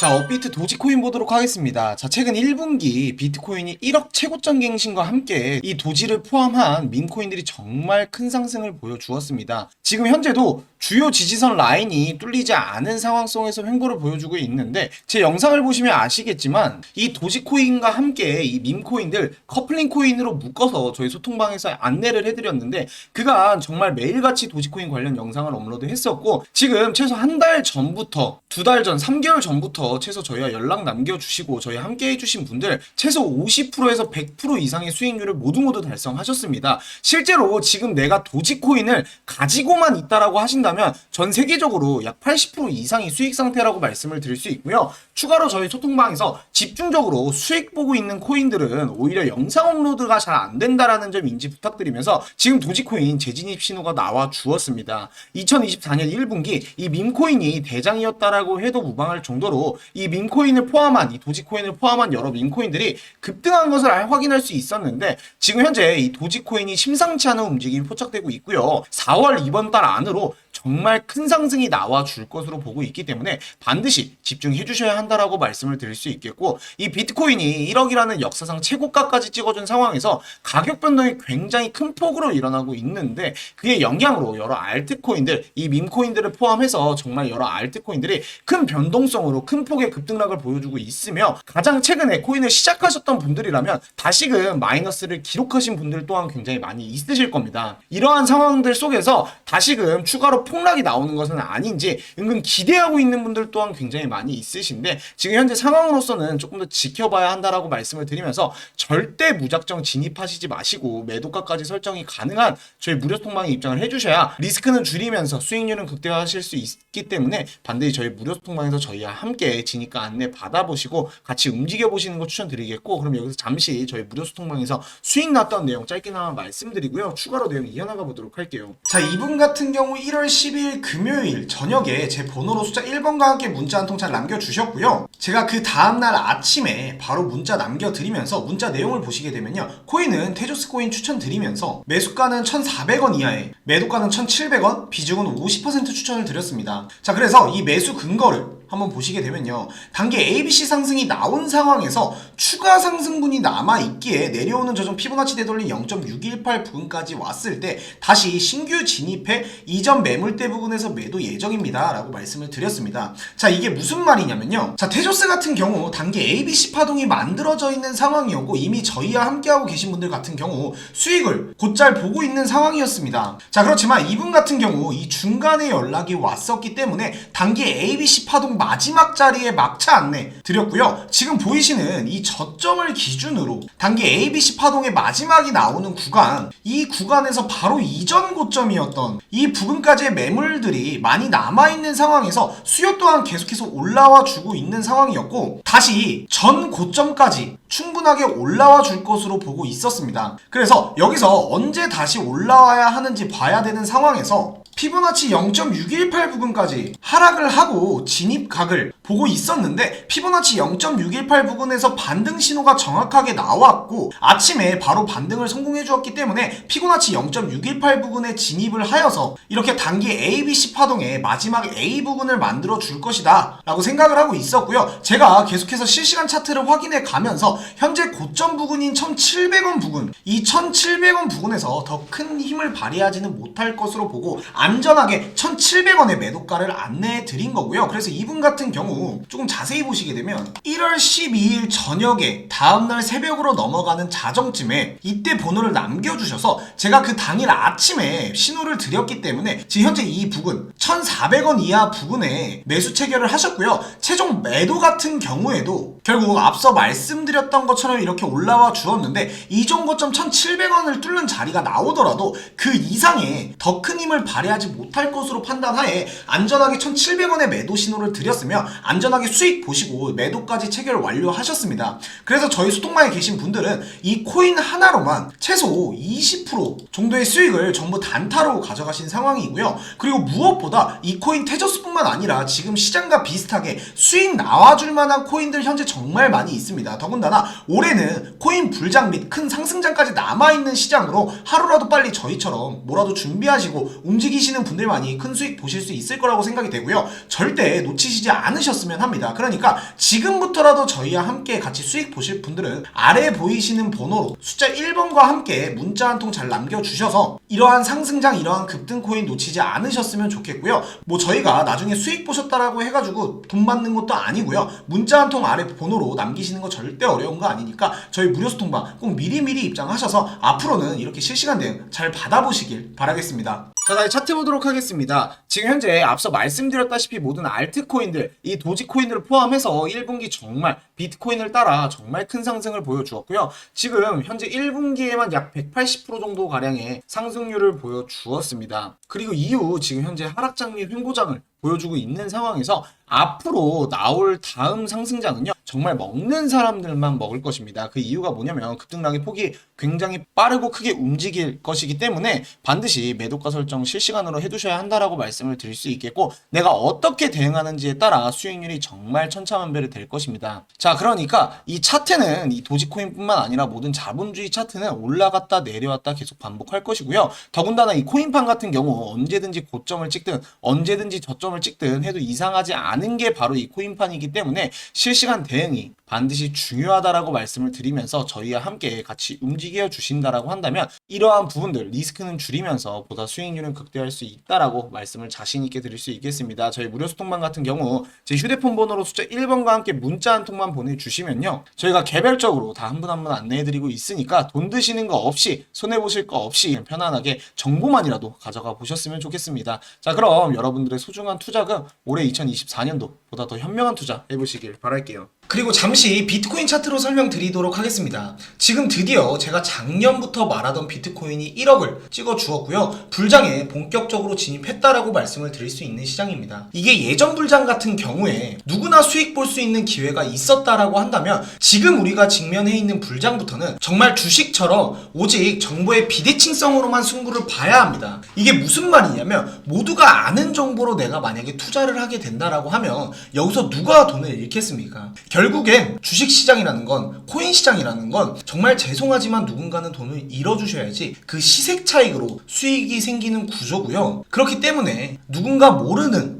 자, 업비트 도지코인 보도록 하겠습니다. 자, 최근 1분기 비트코인이 1억 최고점 갱신과 함께 이 도지를 포함한 민코인들이 정말 큰 상승을 보여주었습니다. 지금 현재도 주요 지지선 라인이 뚫리지 않은 상황 속에서 횡보를 보여주고 있는데 제 영상을 보시면 아시겠지만 이 도지코인과 함께 이 밈코인들 커플링 코인으로 묶어서 저희 소통방에서 안내를 해드렸는데 그간 정말 매일같이 도지코인 관련 영상을 업로드 했었고 지금 최소 한 달 전부터 두 달 전, 3개월 전부터 최소 저희와 연락 남겨주시고 저희 함께 해주신 분들 최소 50%에서 100% 이상의 수익률을 모두 모두 달성하셨습니다. 실제로 지금 내가 도지코인을 가지고만 있다라고 하신다면 전 세계적으로 약 80% 이상이 수익 상태라고 말씀을 드릴 수 있고요. 추가로 저희 소통방에서 집중적으로 수익 보고 있는 코인들은 오히려 영상 업로드가 잘 안 된다라는 점 인지 부탁드리면서 지금 도지코인 재진입 신호가 나와 주었습니다. 2024년 1분기 이 밈코인이 대장이었다라고 해도 무방할 정도로 이 밈코인을 포함한 이 도지코인을 포함한 여러 밈코인들이 급등한 것을 알- 확인할 수 있었는데 지금 현재 이 도지코인이 심상치 않은 움직임이 포착되고 있고요. 4월 이번 달 안으로 정말 큰 상승이 나와 줄 것으로 보고 있기 때문에 반드시 집중해 주셔야 한다라고 말씀을 드릴 수 있겠고 이 비트코인이 1억이라는 역사상 최고가까지 찍어준 상황에서 가격 변동이 굉장히 큰 폭으로 일어나고 있는데 그의 영향으로 여러 알트코인들 이 밈코인들을 포함해서 정말 여러 알트코인들이 큰 변동성으로 큰 폭의 급등락을 보여주고 있으며 가장 최근에 코인을 시작하셨던 분들이라면 다시금 마이너스를 기록하신 분들 또한 굉장히 많이 있으실 겁니다. 이러한 상황들 속에서 다시금 추가로 폭락이 나오는 것은 아닌지 은근 기대하고 있는 분들 또한 굉장히 많이 있으신데 지금 현재 상황으로서는 조금 더 지켜봐야 한다라고 말씀을 드리면서 절대 무작정 진입하시지 마시고 매도가까지 설정이 가능한 저희 무료 통방에 입장을 해주셔야 리스크는 줄이면서 수익률은 극대화하실 수 있기 때문에 반드시 저희 무료 통방에서 저희와 함께 진입가 안내 받아보시고 같이 움직여 보시는 거 추천드리겠고 그럼 여기서 잠시 저희 무료 소통방에서 수익 났던 내용 짧게나마 말씀드리고요. 추가로 내용 이어나가 보도록 할게요. 자 이분 같은 경우 1월 12일 금요일 저녁에 제 번호로 숫자 1번과 함께 문자 한 통 잘 남겨주셨고요. 제가 그 다음날 아침에 바로 문자 남겨드리면서 문자 내용을 보시게 되면요. 코인은 테조스 코인 추천드리면서 매수가는 1,400원 이하에 매도가는 1,700원 비중은 50% 추천을 드렸습니다. 자 그래서 이 매수 근거를 한번 보시게 되면요. 단기 ABC 상승이 나온 상황에서 추가 상승분이 남아 있기에 내려오는 저점 피보나치 되돌림 0.618 부근까지 왔을 때 다시 신규 진입해 이전 매물대 부근에서 매도 예정입니다. 라고 말씀을 드렸습니다. 자, 이게 무슨 말이냐면요. 자, 테조스 같은 경우 단기 ABC 파동이 만들어져 있는 상황이었고 이미 저희와 함께하고 계신 분들 같은 경우 수익을 곧잘 보고 있는 상황이었습니다. 자, 그렇지만 이분 같은 경우 이 중간에 연락이 왔었기 때문에 단기 ABC 파동 마지막 자리에 막차 안내 드렸고요. 지금 보이시는 이 저점을 기준으로 단기 ABC 파동의 마지막이 나오는 구간, 이 구간에서 바로 이전 고점이었던 이 부근까지의 매물들이 많이 남아있는 상황에서 수요 또한 계속해서 올라와 주고 있는 상황이었고, 다시 전 고점까지 충분하게 올라와 줄 것으로 보고 있었습니다. 그래서 여기서 언제 다시 올라와야 하는지 봐야 되는 상황에서 피보나치 0.618 부근까지 하락을 하고 진입각을 보고 있었는데 피보나치 0.618 부근에서 반등 신호가 정확하게 나왔고 아침에 바로 반등을 성공해 주었기 때문에 피보나치 0.618 부근에 진입을 하여서 이렇게 단기 ABC 파동의 마지막 A 부근을 만들어 줄 것이다 라고 생각을 하고 있었고요 제가 계속해서 실시간 차트를 확인해 가면서 현재 고점 부근인 1700원 부근 이 1700원 부근에서 더 큰 힘을 발휘하지는 못할 것으로 보고 안전하게 1700원의 매도가를 안내해 드린 거고요. 그래서 이분 같은 경우 조금 자세히 보시게 되면 1월 12일 저녁에 다음날 새벽으로 넘어가는 자정쯤에 이때 번호를 남겨주셔서 제가 그 당일 아침에 신호를 드렸기 때문에 지금 현재 이 부근 1400원 이하 부근에 매수 체결을 하셨고요. 최종 매도 같은 경우에도 결국 앞서 말씀드렸던 것처럼 이렇게 올라와 주었는데 이전 고점 1700원을 뚫는 자리가 나오더라도 그 이상의 더 큰 힘을 발휘하지 못할 것으로 판단하에 안전하게 1700원의 매도 신호를 드렸으며 안전하게 수익 보시고 매도까지 체결 완료하셨습니다. 그래서 저희 소통방에 계신 분들은 이 코인 하나로만 최소 20% 정도의 수익을 전부 단타로 가져가신 상황이고요. 그리고 무엇보다 이 코인 테저스뿐만 아니라 지금 시장과 비슷하게 수익 나와줄 만한 코인들 현재 정말 많이 있습니다. 더군다나 올해는 코인 불장 및 큰 상승장까지 남아있는 시장으로 하루라도 빨리 저희처럼 뭐라도 준비하시고 움직이시는 분들만이 큰 수익 보실 수 있을 거라고 생각이 되고요. 절대 놓치시지 않으셔 않으셨으면 합니다. 그러니까 지금부터라도 저희와 함께 같이 수익 보실 분들은 아래 보이시는 번호로 숫자 1번과 함께 문자 한 통 잘 남겨주셔서 이러한 상승장 이러한 급등 코인 놓치지 않으셨으면 좋겠고요. 뭐 저희가 나중에 수익 보셨다라고 해가지고 돈 받는 것도 아니고요. 문자 한 통 아래 번호로 남기시는 거 절대 어려운 거 아니니까 저희 무료 소통방 꼭 미리미리 입장하셔서 앞으로는 이렇게 실시간 대응 잘 받아보시길 바라겠습니다. 자, 다시 차트 보도록 하겠습니다. 지금 현재 앞서 말씀드렸다시피 모든 알트코인들, 이 도지코인들을 포함해서 1분기 정말 비트코인을 따라 정말 큰 상승을 보여주었고요. 지금 현재 1분기에만 약 180% 정도 가량의 상승률을 보여주었습니다. 그리고 이후 지금 현재 하락장 및 횡보장을 보여주고 있는 상황에서 앞으로 나올 다음 상승장은요 정말 먹는 사람들만 먹을 것입니다. 그 이유가 뭐냐면 급등락의 폭이 굉장히 빠르고 크게 움직일 것이기 때문에 반드시 매도가 설정 실시간으로 해두셔야 한다라고 말씀을 드릴 수 있겠고 내가 어떻게 대응하는지에 따라 수익률이 정말 천차만별이 될 것입니다. 자 그러니까 이 차트는 이 도지코인뿐만 아니라 모든 자본주의 차트는 올라갔다 내려왔다 계속 반복할 것이고요. 더군다나 이 코인판 같은 경우 언제든지 고점을 찍든 언제든지 저점을 찍든 해도 이상하지 않은 게 바로 이 코인판이기 때문에 실시간 대응이 반드시 중요하다라고 말씀을 드리면서 저희와 함께 같이 움직여 주신다라고 한다면 이러한 부분들 리스크는 줄이면서 보다 수익률은 극대화할 수 있다라고 말씀을 자신 있게 드릴 수 있겠습니다. 저희 무료 소통방 같은 경우 제 휴대폰 번호로 숫자 1번과 함께 문자 한 통만 보내주시면요 저희가 개별적으로 다 한 분 한 분 안내해드리고 있으니까 돈 드시는 거 없이 손해 보실 거 없이 편안하게 정보만이라도 가져가 보셨으면 좋겠습니다. 자 그럼 여러분들의 소중한 투자금 올해 2024년도 보다 더 현명한 투자 해보시길 바랄게요. 그리고 잠시 비트코인 차트로 설명드리도록 하겠습니다. 지금 드디어 제가 작년부터 말하던 비트코인이 1억을 찍어 주었고요. 불장에 본격적으로 진입했다라고 말씀을 드릴 수 있는 시장입니다. 이게 예전 불장 같은 경우에 누구나 수익 볼 수 있는 기회가 있었다라고 한다면 지금 우리가 직면해 있는 불장부터는 정말 주식처럼 오직 정보의 비대칭성으로만 승부를 봐야 합니다. 이게 무슨 말이냐면 모두가 아는 정보로 내가 만약에 투자를 하게 된다라고 하면 여기서 누가 돈을 잃겠습니까? 결국엔 주식 시장이라는 건 코인 시장이라는 건 정말 죄송하지만 누군가는 돈을 잃어주셔야지 그 시색 차익으로 수익이 생기는 구조고요. 그렇기 때문에 누군가 모르는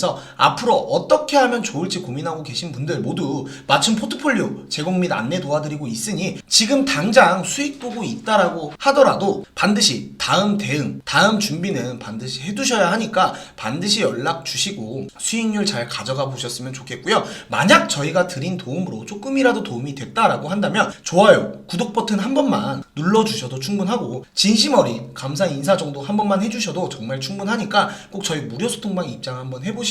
앞으로 어떻게 하면 좋을지 고민하고 계신 분들 모두 맞춤 포트폴리오 제공 및 안내 도와드리고 있으니 지금 당장 수익 보고 있다라고 하더라도 반드시 다음 대응, 다음 준비는 반드시 해두셔야 하니까 반드시 연락 주시고 수익률 잘 가져가 보셨으면 좋겠고요. 만약 저희가 드린 도움으로 조금이라도 도움이 됐다라고 한다면 좋아요, 구독 버튼 한 번만 눌러주셔도 충분하고 진심 어린 감사 인사 정도 한 번만 해주셔도 정말 충분하니까 꼭 저희 무료 소통방 입장 한번 해보시